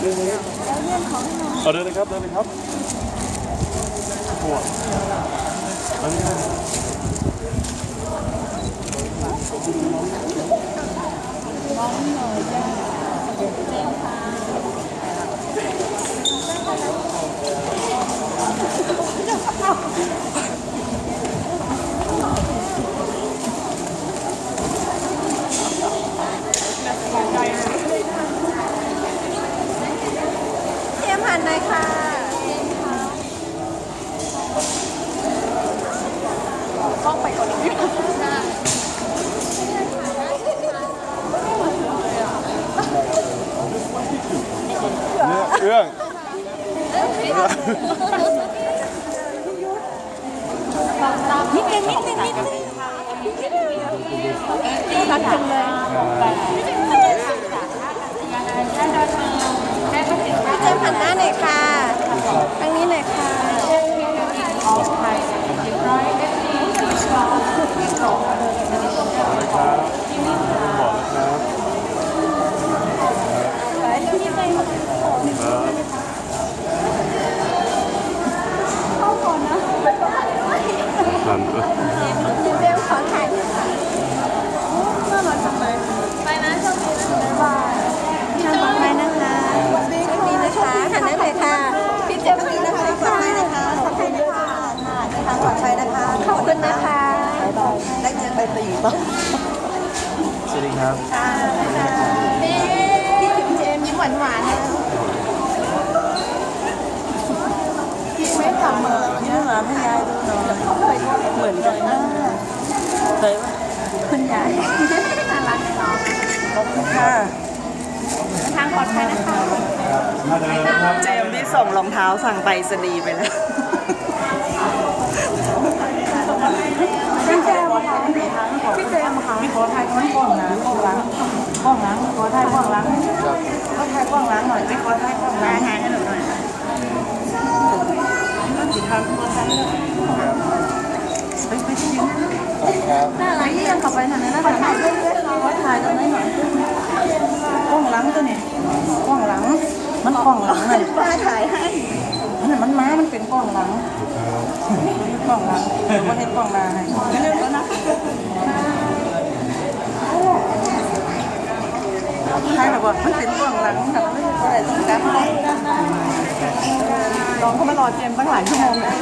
เอาเดินเลยครับเดินเลยครับหัวอันนี้เตรียมหัน หน่อยค่ะกล้องไปก่อนอีกเอื้องนิดนึงนิดนึงนิดนึงรักจังเลยพี่เจมส์หันหน้าหน่อยค่ะทางนี้หน่อยค่ะ เลยครับบอกนะครับหัน พี่เจมส์ขอถ่ายด้วยค่ะน่ารักจังเลยไปนะโชคดีนะบ๊ายบายทางปลอดภัยนะคะโชคดีนะคะหันหน้าหน่อยค่ะพี่เจมส์หันหน้าหน่อยค่ะปลอดภัยนะคะปลอดภัยนะคะทางปลอดภัยนะคะขอบคุณ นะคะได้เจอไปตีบ้างสวัสดีครับค่ะนี่พี่ถึงเจมยิ้มหวานหวานๆนะพี่ไม่ทำเหมือนนี่เหรอพี่ยายดูหน่อยเหมือนกันนะเคยว่าคุณยายน่ารักเนาะขอบคุณค่ะทางปลอดภัยนะคะเจมที่ส่งรองเท้าสั่งไปสนีไปแล้ว พี่เจมส์ค่ะพี่เจมส์ค่ะมีขอถ่ายกล้องหลังกล้องหลังกล้องหลังขอถ่ายกล้องหลังขอถ่ายกล้องหลังหน่อยไม่ขอถ่ายกล้องหลังหายให้หนูหน่อยสิครับขอถ่ายไปไปที่ยืนน่ารักที่ยังขับไปหน่อยนะถ่ายด้วยด้วยขอถ่ายตรงนี้หน่อยกล้องหลังตัวนี้กล้องหลังมันกล้องหลังเลยป้าถ่ายให้มันมันม้ามันเป็นกล้องหลัง กล่องหลังเดี๋ยวว่าเห็นกล่องหน้าให้เร็วๆแล้วนะใช่หรอบอกมันเป็นกล่องหลังค่ะไม่ใช่อะไรต้องการลองเข้ามารอเจมส์ตั้งหลายชั่วโมงเลย